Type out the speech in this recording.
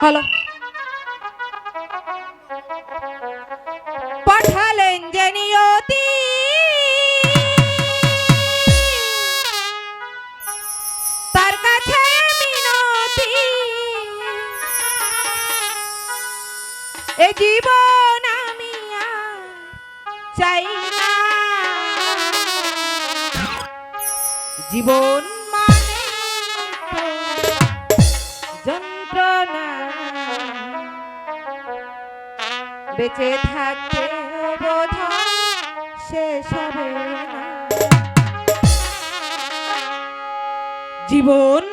Hello পাঠালেন যে নিয়তি তার কাছে মিনতি এ জীবন আমি চাই না। জীবন বেঁচে থাকতে জীবন